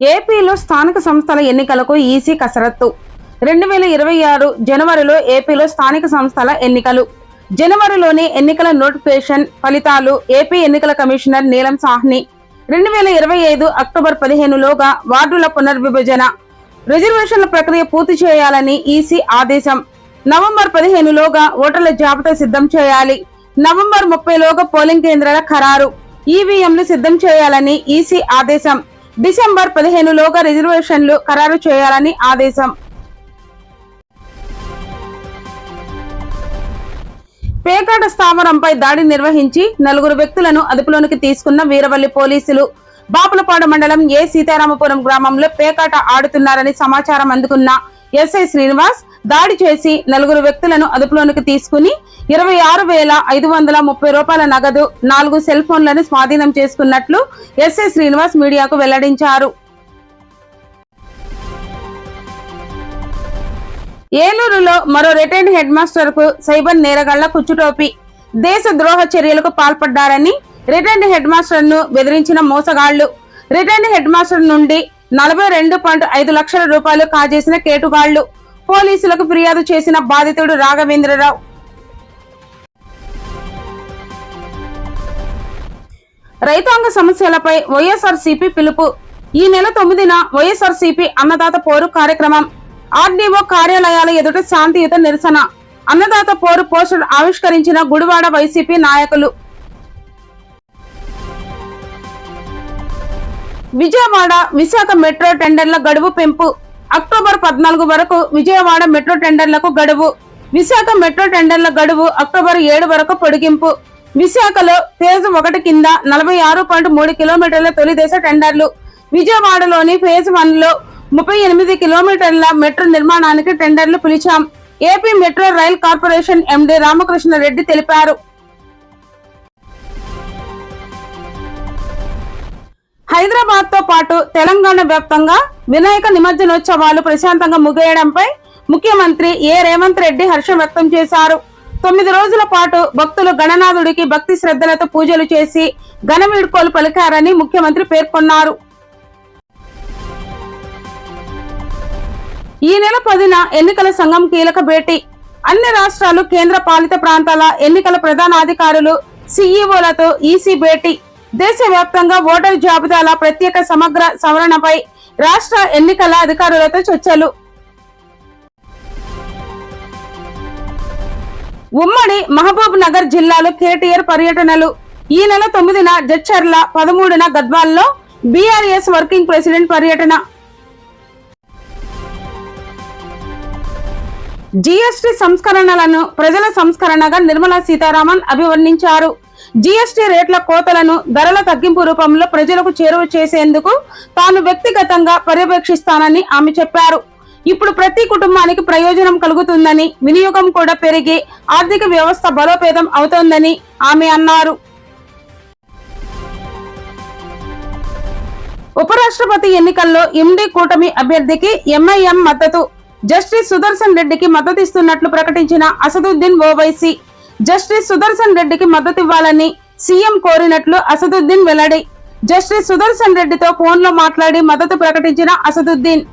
ఏపీలో స్థానిక సంస్థల ఎన్నికలకు ఈసీ కసరత్తు. రెండు వేల ఇరవై ఆరు జనవరిలో ఏపీలో స్థానిక సంస్థల ఎన్నికలు. జనవరిలోని ఎన్నికల నోటిఫికేషన్ ఫలితాలు ఏపీ ఎన్నికల కమిషనర్ నీలం సాహ్ని. రెండు వేల ఇరవై ఐదు అక్టోబర్ పదిహేనులోగా వార్డుల పునర్విభజన. రిజర్వేషన్ల ప్రక్రియ పూర్తి చేయాలని ఈసీ ఆదేశం. నవంబర్ పదిహేనులోగా ఓటర్ల జాబితా సిద్ధం చేయాలి. నవంబర్ ముప్పైలోగా పోలింగ్ కేంద్రాల ఖరారు. ఈవీఎంలు సిద్ధం చేయాలని ఈసీ ఆదేశం. డిసెంబర్ పదిహేనులోగా రిజర్వేషన్లు ఖరారు చేయాలని ఆదేశం. పేకాట స్థావరంపై దాడి నిర్వహించి నలుగురు వ్యక్తులను అదుపులోనికి తీసుకున్న వీరవల్లి పోలీసులు. బాపులపాడు మండలం ఏ సీతారామపురం గ్రామంలో పేకాట ఆడుతున్నారని సమాచారం అందుకున్న ఎస్ఐ శ్రీనివాస్ దాడి చేసి నలుగురు వ్యక్తులను అదుపులోనికి తీసుకుని ఇరవై ఆరు వేల ఐదు వందల ముప్పై రూపాయల నగదు నాలుగు సెల్ ఫోన్లను స్వాధీనం చేసుకున్నట్లు ఎస్ఐ శ్రీనివాస్ మీడియాకు వెల్లడించారు. ఏలూరులో మరో రిటైర్డ్ హెడ్ మాస్టర్కు సైబర్ నేరగాళ్ళ కుచ్చుటోపి. దేశ ద్రోహ చర్యలకు పాల్పడ్డారని రిటైర్డ్ హెడ్ మాస్టర్ను బెదిరించిన మోసగాళ్ళు. రిటైర్డ్ హెడ్ మాస్టర్ నుండి నలభై రెండు పాయింట్ ఐదు లక్షల రూపాయలు కాజేసిన కేటుగాళ్ళు. పోలీసులకు ఫిర్యాదు చేసిన బాధితుడు రాఘవేంద్రరావు. రైతాంగ సమస్యలపై వైఎస్ఆర్సీపీ పిలుపు. ఈ నెల తొమ్మిదిన వైఎస్ఆర్సీపీ అన్నదాత పోరు కార్యక్రమం. ఆర్డీఓ కార్యాలయాల ఎదుట శాంతియుత నిరసన. అన్నదాత పోరు పోస్టర్ ఆవిష్కరించిన గుడివాడ వైసీపీ నాయకులు. విజయవాడ విశాఖ మెట్రో టెండర్ల గడువు పెంపు. అక్టోబర్ పద్నాలుగు వరకు విజయవాడ మెట్రో టెండర్లకు గడువు. విశాఖ మెట్రో టెండర్ల గడువు అక్టోబర్ ఏడు వరకు పొడిగింపు. విశాఖలో ఫేజ్ ఒకటి కింద నలభై ఆరు పాయింట్ మూడు కిలోమీటర్ల తొలి దశ టెండర్లు. విజయవాడలోని ఫేజ్ వన్లో ముప్పై ఎనిమిది కిలోమీటర్ల మెట్రో నిర్మాణానికి టెండర్లు పిలిచాం. AP metro rail corporation MD Ramakrishna Reddy తెలిపారు. హైదరాబాద్తో పాటు తెలంగాణ వ్యాప్తంగా వినాయక నిమజ్జనోత్సవాలు ప్రశాంతంగా ముగియడంపై ముఖ్యమంత్రి ఏ రేవంత్ రెడ్డి హర్షం వ్యక్తం చేశారు. తొమ్మిది రోజుల పాటు భక్తులు గణనాథుడికి భక్తి శ్రద్ధలతో పూజలు చేసి ఘన వీడ్కోలు పలికారని ముఖ్యమంత్రి పేర్కొన్నారు. ఈ నెల పదిన ఎన్నికల సంఘం కీలక భేటీ. అన్ని రాష్ట్రాలు కేంద్ర పాలిత ప్రాంతాల ఎన్నికల ప్రధానాధికారులు సీఈఓలతో ఈసీ భేటీ. దేశవ్యాప్తంగా ఓటరు జాబితాల ప్రత్యేక సమగ్ర సవరణపై రాష్ట్ర ఎన్నికల అధికారులతో చర్చలు. ఉమ్మడి మహబూబ్ నగర్ జిల్లాలో కేటీఆర్ పర్యటనలు. ఈ నెల తొమ్మిదిన జడ్చర్ల పదమూడున గద్వాల్లో బీఆర్ఎస్ వర్కింగ్ ప్రెసిడెంట్ పర్యటన. జీఎస్టీ సంస్కరణలను ప్రజల సంస్కరణగా నిర్మలా సీతారామన్ అభివర్ణించారు. జీఎస్టీ రేట్ల కోతలను ధరల తగ్గింపు రూపంలో ప్రజలకు చేరువ చేసేందుకు తాను వ్యక్తిగతంగా పర్యవేక్షిస్తానని ఆమె చెప్పారు. ఇప్పుడు ప్రతి కుటుంబానికి ప్రయోజనం కలుగుతుందని వినియోగం కూడా పెరిగి ఆర్థిక వ్యవస్థ బలోపేతం అవుతోందని ఆమె అన్నారు. ఉపరాష్ట్రపతి ఎన్నికల్లో ఎండి కూటమి అభ్యర్థికి ఎంఐఎం మద్దతు. జస్టిస్ సుదర్శన్ రెడ్డికి మద్దతిస్తున్నట్లు ప్రకటించిన అసదుద్దీన్ ఓవైసీ జస్టిస్ సుదర్శన్ రెడ్డికి మద్దతు ఇవ్వాలని సీఎం కోరినట్లు అసదుద్దీన్ వెల్లడి. జస్టిస్ సుదర్శన్ రెడ్డితో ఫోన్లో మాట్లాడి మద్దతు ప్రకటించిన అసదుద్దీన్.